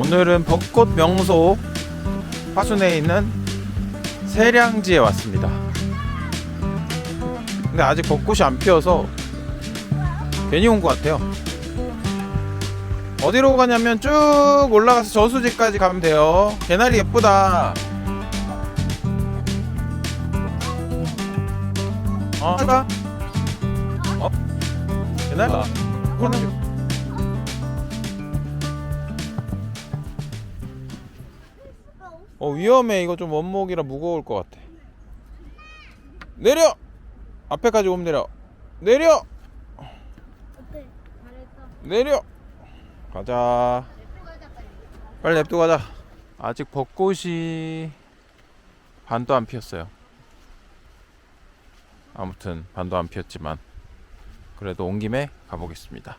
오늘은 벚꽃 명소 화순에 있는 세량지에 왔습니다. 근데 아직 벚꽃이 안 피어서 괜히 온 것 같아요. 어디로 가냐면 쭉 올라가서 저수지까지 가면 돼요. 개나리 예쁘다. 어, 하다. 어? 개나리? 그 어 위험해. 이거 좀 원목이라 무거울 것 같아. 내려! 앞에까지 오면 내려. 내려. 내려! 가자. 빨리 냅두고 가자. 아직 벚꽃이 반도 안 피었어요. 아무튼 반도 안 피었지만 그래도 온 김에 가보겠습니다.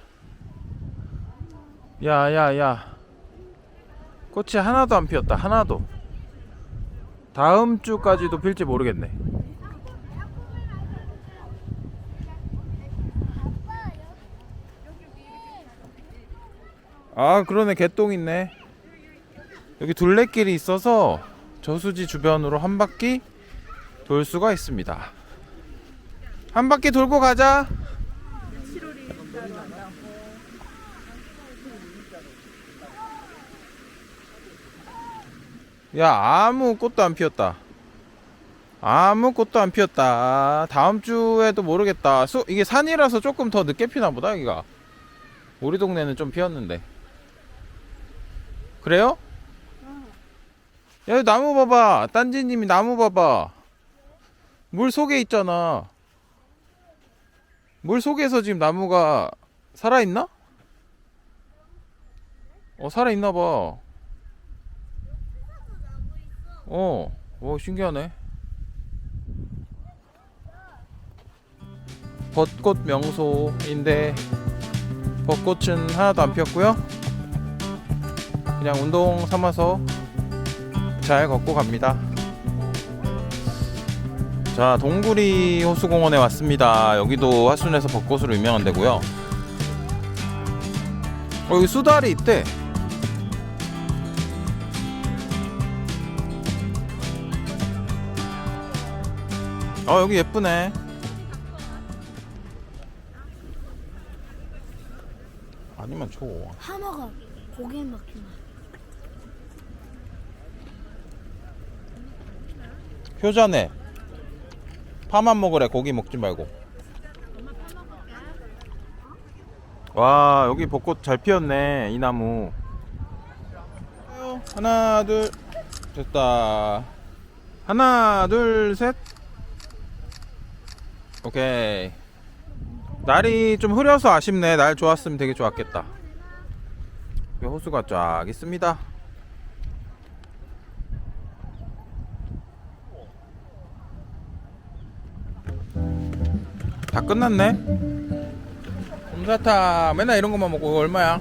야야야. 꽃이 하나도 안 피었다. 하나도 다음 주까지도 필지 모르겠네. 아 그러네. 개똥 있네. 여기 둘레길이 있어서 저수지 주변으로 한 바퀴 돌 수가 있습니다. 한 바퀴 돌고 가자 야 아무 꽃도 안 피었다. 아무 꽃도 안 피었다. 다음 주에도 모르겠다. 수, 이게 산이라서 조금 더 늦게 피나 보다 여기가. 우리 동네는 좀 피었는데. 그래요? 야 나무 봐봐. 딴지님이 나무 봐봐. 물 속에 있잖아. 물 속에서 지금 나무가 살아있나? 어 살아있나 봐 어, 오 신기하네 벚꽃 명소인데 벚꽃은 하나도 안 피었고요 그냥 운동 삼아서 잘 걷고 갑니다. 자, 동구리 호수공원에 왔습니다. 여기도 화순에서 벚꽃으로 유명한 데고요. 어, 여기 수달이 있대. 어, 여기 예쁘네. 아니면 줘. 하마가 고기에 막히나. 효자네. 파만 먹으래. 고기 먹지 말고. 와, 여기 벚꽃 잘 피었네. 이 나무. 하나, 둘. 됐다. 하나, 둘, 셋. 오케이. 날이 좀 흐려서 아쉽네. 날 좋았으면 되게 좋았겠다. 호수가 쫙 있습니다. 다 끝났네. 곰사탕 맨날 이런 것만 먹고 얼마야?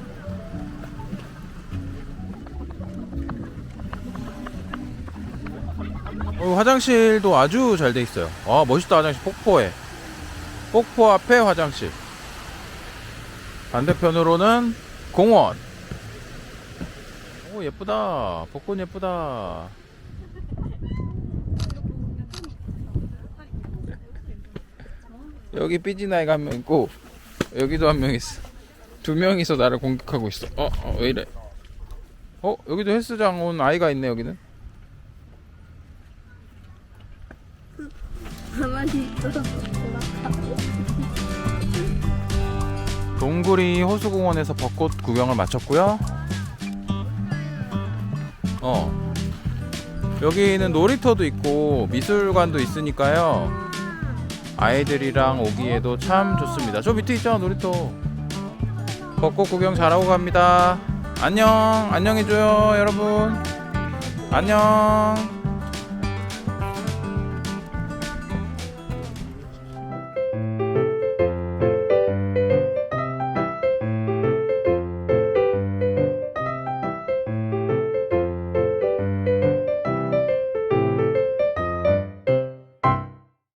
어, 화장실도 아주 잘 돼 있어요. 아 멋있다 화장실 폭포에. 폭포 앞에 화장실. 반대편으로는 공원. 오 예쁘다. 벚꽃 예쁘다. 여기 삐진 아이가 한 명 있고 여기도 한 명 있어. 두 명이서 나를 공격하고 있어. 어, 어, 왜 이래? 어, 여기도 헬스장 온 아이가 있네 여기는. 가만히 있어. 동구리 호수공원에서 벚꽃 구경을 마쳤고요. 어. 여기는 놀이터도 있고 미술관도 있으니까요. 아이들이랑 오기에도 참 좋습니다. 저 밑에 있잖아 놀이터. 벚꽃 구경 잘하고 갑니다. 안녕, 안녕해줘요 여러분. 안녕.